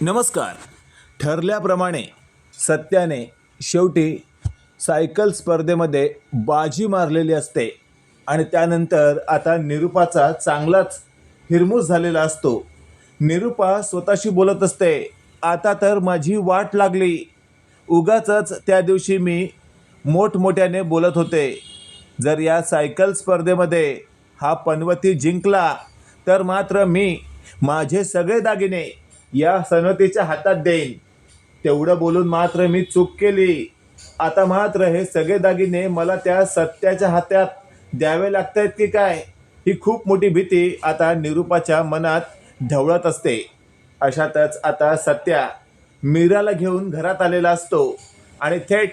नमस्कार. ठरल्याप्रमाणे सत्याने शेवटी सायकल स्पर्धेमध्ये बाजी मारलेली असते आणि त्यानंतर आता निरुपाचा चांगलाच हिरमूस झालेला असतो. निरुपा स्वतःशी बोलत असते आता तर माझी वाट लागली. उगाचच त्या दिवशी मी मोठमोठ्याने बोलत होते. जर या सायकल स्पर्धेमध्ये हा पनवती जिंकला तर मात्र मी माझे सगळे दागिने या सनतेच्या हातात देईन. तेवढं बोलून मात्र मी चूक केली. आता मात्र हे सगळे दागिने मला त्या सत्याच्या हातात द्यावे लागत आहेत की काय? ही खूप मोठी भीती आता निरुपाच्या मनात ढवळत असते. अशातच आता सत्या मीराला घेऊन घरात आलेला असतो. आणि थेट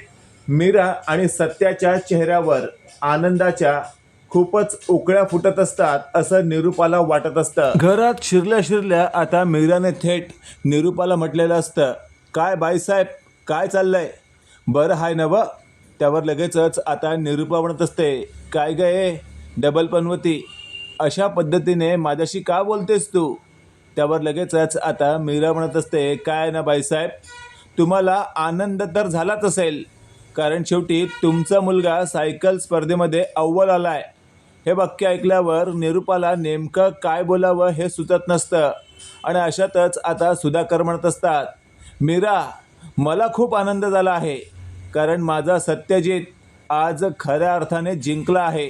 मीरा आणि सत्याच्या चेहऱ्यावर आनंदाच्या खूपच उकळ्या फुटत असतात असं निरुपाला वाटत असतं. घरात शिरल्या शिरल्या आता मीराने थेट निरुपाला म्हटलेलं असतं काय बाईसाहेब काय चाललंय? बरं हाय नव त्यावर लगेचच आता निरुपा म्हणत असते काय गे डबल पनवती. अशा पद्धतीने माझ्याशी का बोलतेस तू? त्यावर लगेचच आता मीरा म्हणत असते काय ना बाईसाहेब तुम्हाला आनंद तर झालाच असेल कारण शेवटी तुमचा मुलगा सायकल स्पर्धेमध्ये अव्वल आलाय. हे वाक्य ऐकल्यावर निरूपाला नेमकं काय बोलावं हे सुचत नसतं. आणि अशातच आता सुधाकर म्हणत असतात मीरा मला खूप आनंद झाला आहे कारण माझा सत्यजित आज खऱ्या अर्थाने जिंकला आहे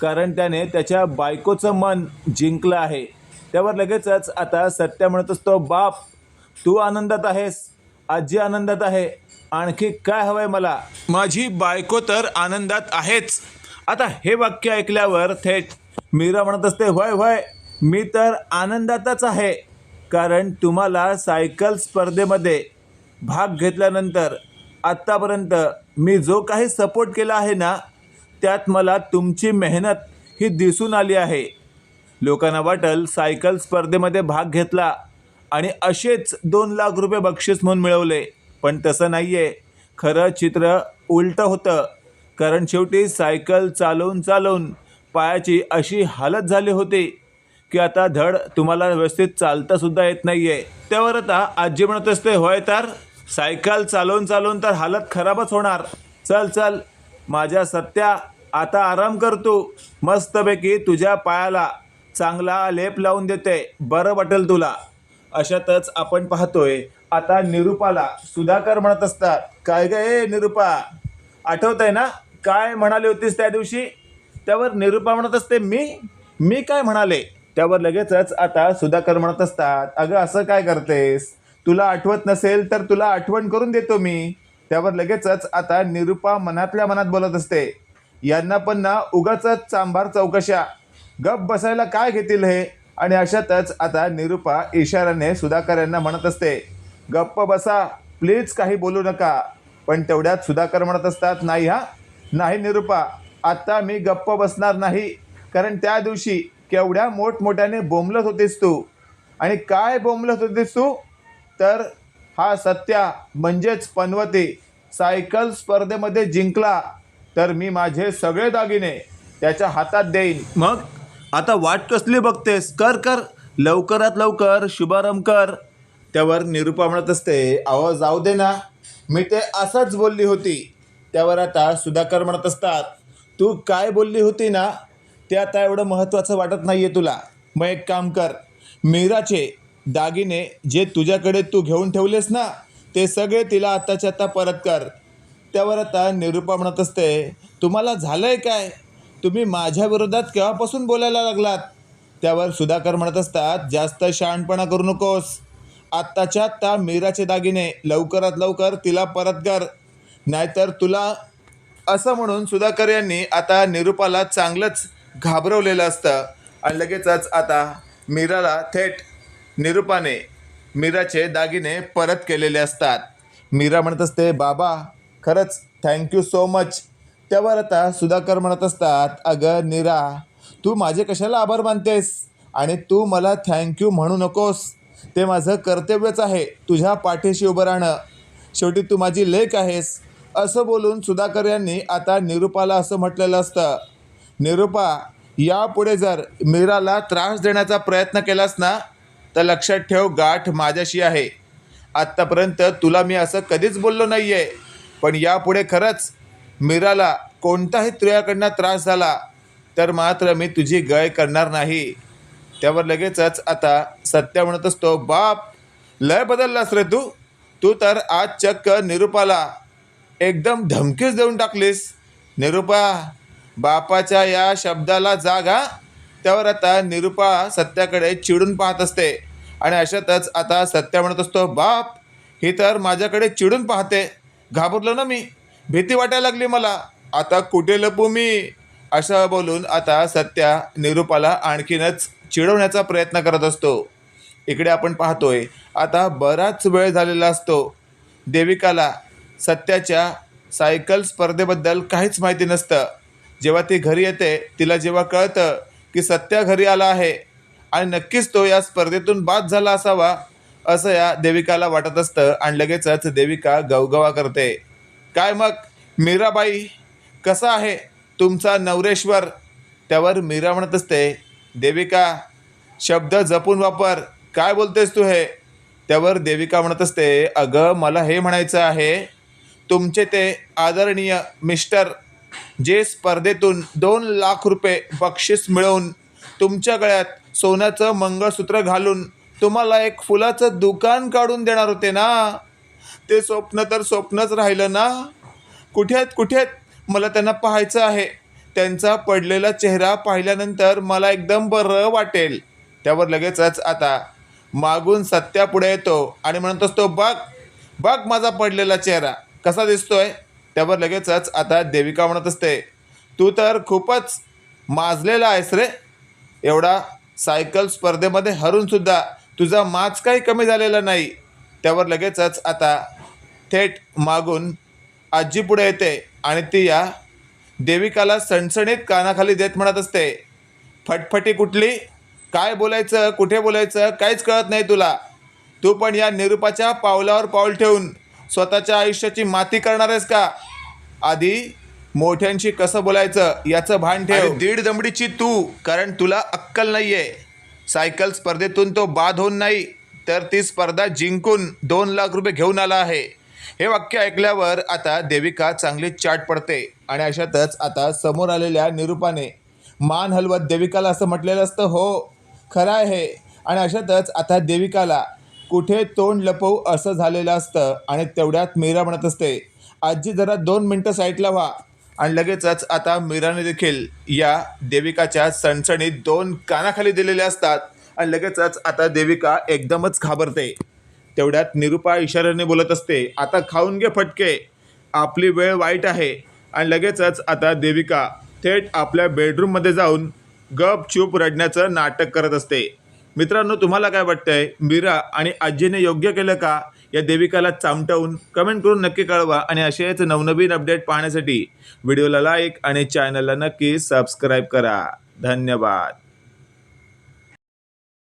कारण त्याने त्याच्या बायकोचं मन जिंकलं आहे. त्यावर लगेचच आता सत्य म्हणत असतो बाप तू आनंदात आहेस आजी आनंदात आहे आणखी काय हवंय मला? माझी बायको तर आनंदात आहेच आता हे वाक्य ऐकल्यावर थेट मीरा म्हणत असते होय होय मी तर आनंदातच आहे. कारण तुम्हाला सायकल स्पर्धेमध्ये भाग घेतल्यानंतर आत्तापर्यंत मी जो काही सपोर्ट केला आहे ना त्यात मला तुमची मेहनत ही दिसून आली आहे. लोकांना वाटल सायकल स्पर्धेमध्ये भाग घेतला आणि असेच दोन लाख रुपये बक्षीस म्हणून मिळवले. पण तसं नाही आहे खरं चित्र उलटं होतं. कारण शेवटी सायकल चालवून चालवून पायाची अशी हालत झाली होती की आता धड तुम्हाला व्यवस्थित चालतासुद्धा येत नाही आहे त्यावर आता आजी म्हणत असते होय तर सायकल चालवून चालवून तर हालत खराबच होणार. चल चल माझ्या सत्या आता आराम कर तू. मस्तपैकी तुझ्या पायाला चांगला लेप लावून देते. बरं वाटेल तुला. अशातच आपण पाहतोय आता निरुपाला सुधाकर म्हणत असतात काय गे ए निरुपा? आठवत आहे ना? काय म्हणाले होतीस त्या दिवशी? त्यावर निरुपा म्हणत असते मी? मी काय म्हणाले? त्यावर लगेचच आता सुधाकर म्हणत असतात अगं असं काय करतेस? तुला आठवत नसेल तर तुला आठवण करून देतो मी. त्यावर लगेचच आता निरुपा मनातल्या मनात बोलत असते यांना पण ना उगाच चांभार चौकशा. गप बसायला काय घेतील हे? आणि अशातच आता निरुपा इशाऱ्याने सुधाकर यांना म्हणत असते गप्प बसा प्लीज काही बोलू नका. पण तेवढ्यात सुधाकर म्हणत असतात नाही हा नाही निरुपा आता मी गप्प बसणार नाही. कारण त्या दिवशी केवढ्या मोठमोठ्याने बोंबलत होतीस तू. आणि काय बोंबलत होतीस तू? तर हा सत्या म्हणजेच पनवती सायकल स्पर्धेमध्ये जिंकला. तर मी माझे सगळे दागिने त्याच्या हातात देईन. मग? आता वाट कसली बघतेस? कर कर. लवकरात लवकर शुभारंभ कर. त्यावर निरुपा म्हणत असते अहो जाऊ दे ना. मी ते असंच बोलली होती. त्यावर आता सुधाकर म्हणत असतात तू काय बोलली होती ना ते आता एवढं महत्त्वाचं वाटत नाही आहे तुला. मग एक काम कर मीराचे दागिने जे तुझ्याकडे तू घेऊन ठेवलेस ना ते सगळे तिला आत्ताच्या आत्ता परत कर. त्यावर आता निरुपा म्हणत असते तुम्हाला झालं आहे काय? तुम्ही माझ्या विरोधात केव्हापासून बोलायला लागलात? त्यावर सुधाकर म्हणत असतात जास्त शहाणपणा करू नकोस. आत्ताच्या आत्ता मीराचे दागिने लवकरात लवकर तिला परत कर. नाहीतर तुला असं म्हणून सुधाकर यांनी आता निरुपाला चांगलंच घाबरवलेलं असतं. आणि लगेचच आता मीराला थेट निरुपाने मीराचे दागिने परत केलेले असतात. मीरा म्हणत असते बाबा खरंच थँक्यू सो मच त्यावर आता सुधाकर म्हणत असतात अगं नीरा तू माझे कशाला आभार मानतेस? आणि तू मला थँक्यू म्हणू नकोस. ते माझं कर्तव्यच आहे तुझ्या पाठीशी उभं राहणं. शेवटी तू माझी लेख आहेस. असं बोलून सुधाकर यांनी आता निरुपाला असं म्हटलेलं असतं. निरुपा यापुढे जर मीराला त्रास देण्याचा प्रयत्न केलास ना तर लक्षात ठेव गाठ माझ्याशी आहे. आत्तापर्यंत तुला मी असं कधीच बोललो नाही आहे पण यापुढे खरंच मीराला कोणताही तुझ्याकडनं त्रास झाला तर मात्र मी तुझी गय करणार नाही. त्यावर लगेचच आता सत्या म्हणत असतो बाप लय बदललास रे तू. तू तर आज चक्क निरुपाला एकदम धमकीच देऊन टाकलीस. निरुपा बापाच्या या शब्दाला जागा. त्यावर आता निरुपा सत्याकडे चिडून पाहत असते. आणि अशातच आता सत्या म्हणत असतो बाप ही तर माझ्याकडे चिडून पाहते. घाबरलो ना मी. भीती वाटायला लागली मला. आता कुठे लपू मी? असं बोलून आता सत्या निरुपाला आणखीनच चिडवण्याचा प्रयत्न करत असतो. इकडे आपण पाहतोय आता बराच वेळ झालेला असतो. देविकाला सत्याच्या सायकल स्पर्धेबद्दल काहीच माहिती नसतं. जेव्हा ती घरी येते तिला जेव्हा कळतं की सत्या घरी आला आहे आणि नक्कीच तो या स्पर्धेतून बाद झाला असावा असं या देविकाला वाटत असतं आणि लगेचच देविका गवगवा करते. काय मग? मीराबाई कसा आहे? तुमचा नवरेश्वर? त्यावर मीरा म्हणत असते. देविका शब्द जपून वापर. काय बोलतेस तू हे? त्यावर देविका म्हणत असते. अगं मला हे म्हणायचं आहे तुमचे ते आदरणीय मिस्टर जे स्पर्धेतून दोन लाख रुपये बक्षीस मिळवून तुमच्या गळ्यात सोन्याचं मंगळसूत्र घालून तुम्हाला एक फुलाचं दुकान काढून देणार होते ना? ते स्वप्न तर स्वप्नच राहिलं ना? कुठे आहेत कुठे आहेत मला त्यांना पाहायचं आहे. त्यांचा पडलेला चेहरा पाहिल्यानंतर मला एकदम बरं वाटेल. त्यावर लगेचच आता मागून सत्या पुढे येतो आणि म्हणत असतो बघ बघ माझा पडलेला चेहरा. कसा दिसतोय त्यावर लगेचच आता देविका म्हणत असते तू तर खूपच माजलेला आहेस रे. एवढा सायकल स्पर्धेमध्ये हरूनसुद्धा तुझा माज काही कमी झालेला नाही. त्यावर लगेचच आता थेट मागून आजी पुढे येते आणि ती या देविकाला सणसणीत कानाखाली देत म्हणत असते फटफटी कुठली? काय बोलायचं? कुठे बोलायचं? काहीच कळत नाही तुला. तू पण या निरूपाच्या पावलावर पाऊल ठेवून स्वतःच्या आयुष्याची माती करणार आहेस का? आधी मोठ्यांशी कसं बोलायचं याचं भान ठेव. दीड दमडीची तू कारण तुला अक्कल नाही आहे सायकल स्पर्धेतून तो बाद होऊन नाही तर ती स्पर्धा जिंकून दोन लाख रुपये घेऊन आला आहे. हे वाक्य ऐकल्यावर आता देविका चांगली चाट पडते आणि अशातच आता समोर आलेल्या निरूपाने मान हलवत देविकाला असं म्हटलेलं असतं हो खरं आहे. आणि अशातच आता देविकाला कुठे तोंड लपवू असं झालेलं असतं आणि तेवढ्यात मीरा म्हणत असते आजी जरा दोन मिनटं साईडला व्हा. आणि लगेचच आता मीराने देखील या देविकाच्या सणसणीत दोन कानाखाली दिलेले असतात आणि लगेचच आता देविका एकदमच घाबरते. तेवढ्यात निरुपा इशाऱ्याने बोलत असते आता खाऊन घे फटके आपली वेळ वाईट आहे. आणि लगेचच आता देविका थेट आपल्या बेडरूममध्ये जाऊन गपचूप रडण्याचं नाटक करत असते. मित्रांनो तुम्हाला काय वाटतंय? मीरा आणि आजीने योग्य केलं का? या देविकाला चामटवून कमेंट करून नक्की कळवा आणि असेच नवनवीन अपडेट पाहण्यासाठी व्हिडिओला लाईक आणि चॅनलला नक्की सबस्क्राईब करा. धन्यवाद.